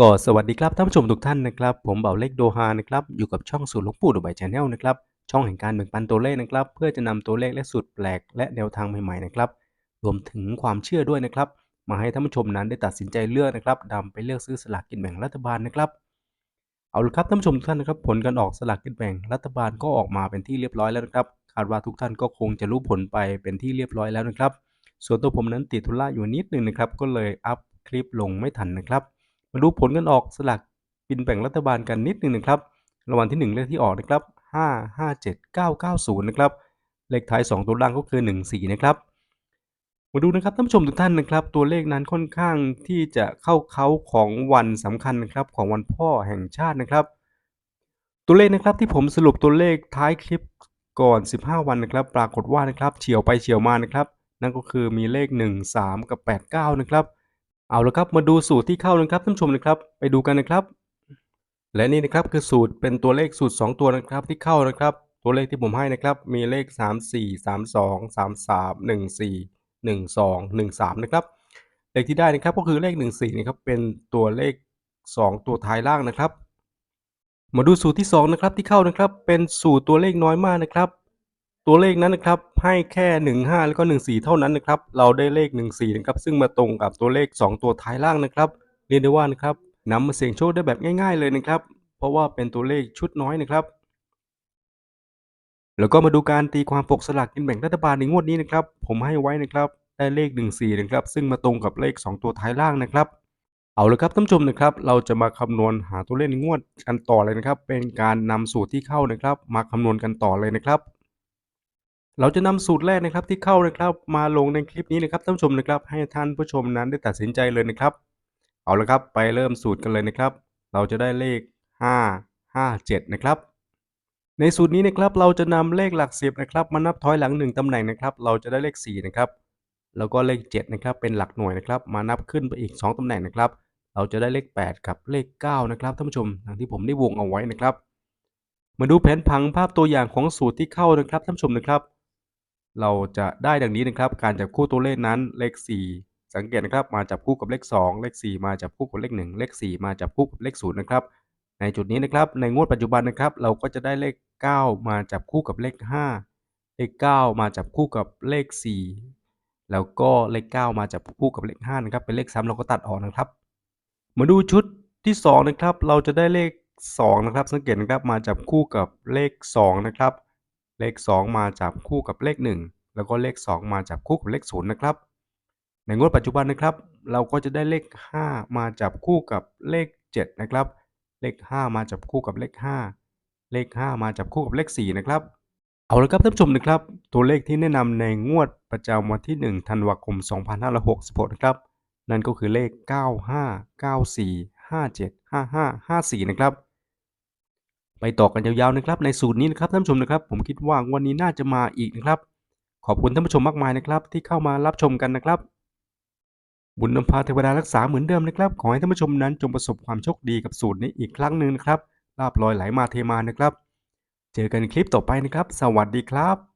ก็สวัสดีครับท่านผู้ชมทุกท่านนะครับ ผมเบาเล็กโดฮานะครับอยู่กับช่องสูตรหลวงปู่ดูไบชาแนลนะครับช่องแห่งการแบ่งปันตัวเลขนะครับ เพื่อจะนำตัวเลขและสูตรแปลกและแนวทางใหม่ๆนะครับ รวมถึงความเชื่อด้วยนะครับ มาให้ท่านผู้ชมนั้นได้ตัดสินใจเลือกนะครับนำไปเลือกซื้อสลากกินแบ่งรัฐบาลนะครับ เอาละครับท่านผู้ชมทุกท่านนะครับ ผลการออกสลากกินแบ่งรัฐบาลก็ออกมาเป็นที่เรียบร้อยแล้วนะครับคาดว่าทุกท่านก็คงจะรู้ผลไปเป็นที่เรียบร้อยแล้วนะครับ ส่วนตัวผมนั้นติดธุระอยู่นิดนึงนะครับ ก็เลยอัพคลิปลงไม่ทันนะครับ มาดูผลกันออกสลากกินแบ่งรัฐบาลกันนิดนึงนะครับรางวัลที่ 1 เลขที่ออกนะครับ 5 5 7 9 9 0 นะครับ เลขท้าย 2 ตัวล่างก็คือ 1 4 นะครับ มาดูนะครับท่านผู้ชมทุกท่านนะครับ ตัวเลขนั้นค่อนข้างที่จะเข้าเขาของวันสำคัญนะครับของวันพ่อแห่งชาตินะครับ ตัวเลขนะครับที่ผมสรุปตัวเลขท้ายคลิปก่อน 15 วันนะครับ ปรากฏว่านะครับเฉียวไปเฉียวมานะครับ นั่นก็คือมีเลข 1 3 กับ 89 นะครับ เอาละครับมาดูสูตรที่เข้านะครับท่านผู้ชมนะครับ ไปดูกันนะครับ และนี่นะครับคือสูตรเป็นตัวเลขสูตร 2 ตัวนะครับที่เข้านะครับ ตัวเลขที่ผมให้นะครับมีเลข 3 4 3 2 3 3 1 4 1 2 1 3 นะครับเลขที่ได้นะครับก็คือเลข 1 4นะครับเป็นตัวเลข 2 ตัวท้ายล่างนะครับ มาดูสูตรที่ 2 นะครับที่เข้านะครับ เป็นสูตรตัวเลขน้อยมากนะครับ ตัวเลขนั้นนะครับให้แค่ 15 แล้วก็ 14 เท่านั้นนะครับ เราได้เลข 14 นะครับ ซึ่งมาตรงกับตัวเลข 2 ตัวท้ายล่างนะครับ เรียนได้ว่านะครับนำมาเสี่ยงโชคได้แบบง่ายๆเลยนะครับ เพราะว่าเป็นตัวเลขชุดน้อยนะครับ แล้วก็มาดูการตีความปกสลากกินแบ่งรัฐบาลในงวดนี้นะครับ ผมให้ไว้นะครับ ได้เลข 14 นะครับ ซึ่งมาตรงกับเลข 2 ตัวท้ายล่างนะครับเอาละครับท่านผู้ชมนะครับ เราจะมาคำนวณหาตัวเลขในงวดกันต่อเลยนะครับ เป็นการนำสูตรที่เข้านะครับ มาคำนวณกันต่อเลยนะครับ เราจะนำสูตรแรกนะครับที่เข้านะครับมาลงในคลิปนี้นะครับท่านผู้ชมนะครับ ให้ท่านผู้ชมนั้นได้ตัดสินใจเลยนะครับ เอาละครับไปเริ่มสูตรกันเลยนะครับ เราจะได้เลข 5 5 7 นะครับ ในสูตรนี้นะครับเราจะนำเลขหลักสิบนะครับมานับถอยหลัง 1ตำแหน่งนะครับ เราจะได้เลข 4 นะครับ แล้วก็เลข 7 นะครับ เป็นหลักหน่วยนะครับ มานับขึ้นไปอีก 2ตำแหน่งนะครับ เราจะได้เลข 8 กับเลข 9 นะครับท่านผู้ชมอย่างที่ผมได้วงเอาไว้นะครับ มาดูแผนผังภาพตัวอย่างของสูตรที่เข้านะครับท่านผู้ชมนะครับ เราจะได้ดังนี้นะครับ การจับคู่ตัวเลขนั้นเลข 4 สังเกตนะครับมาจับคู่กับเลข 2 เลข 4 มาจับคู่กับเลข 1 เลข 4 มาจับคู่กับเลข0นะครับในจุดนี้นะครับในงวดปัจจุบันนะครับ เราก็จะได้เลข 9 มาจับคู่กับเลข 5 เลข 9 มาจับคู่กับเลข 4 แล้วก็เลข 9 มาจับคู่กับเลข5นะครับเป็นเลขซ้ำเราก็ตัดออกนะครับ มาดูชุดที่2นะครับเราจะได้เลข2นะครับสังเกตนะครับมาจับคู่กับเลข2นะครับ เลข 2 มาจับคู่กับเลข 1 แล้วก็เลข 2 มาจับคู่กับเลข0นะครับ ในงวดปัจจุบันนะครับ เราก็จะได้เลข 5 มาจับคู่กับเลข 7 นะครับ เลข 5 มาจับคู่กับเลข 5 เลข 5 มาจับคู่กับเลข 4 นะครับ เอาละครับท่านผู้ชมนะครับ ตัวเลขที่แนะนำในงวดประจำวันที่ 1 ธันวาคม 2566 นะครับ นั่นก็คือเลข 95 94 57 55 54 นะครับ ไปต่อกันยาวๆนะครับในสูตรนี้นะครับท่านผู้ชมนะครับ ผมคิดว่าวันนี้น่าจะมาอีกนะครับ ขอบคุณท่านผู้ชมมากมายนะครับ ที่เข้ามารับชมกันนะครับ บุญนำพาเทวดารักษาเหมือนเดิมนะครับ ขอให้ท่านผู้ชมนั้นจงประสบความโชคดีกับสูตรนี้อีกครั้งหนึ่งนะครับลาบลอยไหลมาเทมานะครับ เจอกันคลิปต่อไปนะครับ สวัสดีครับ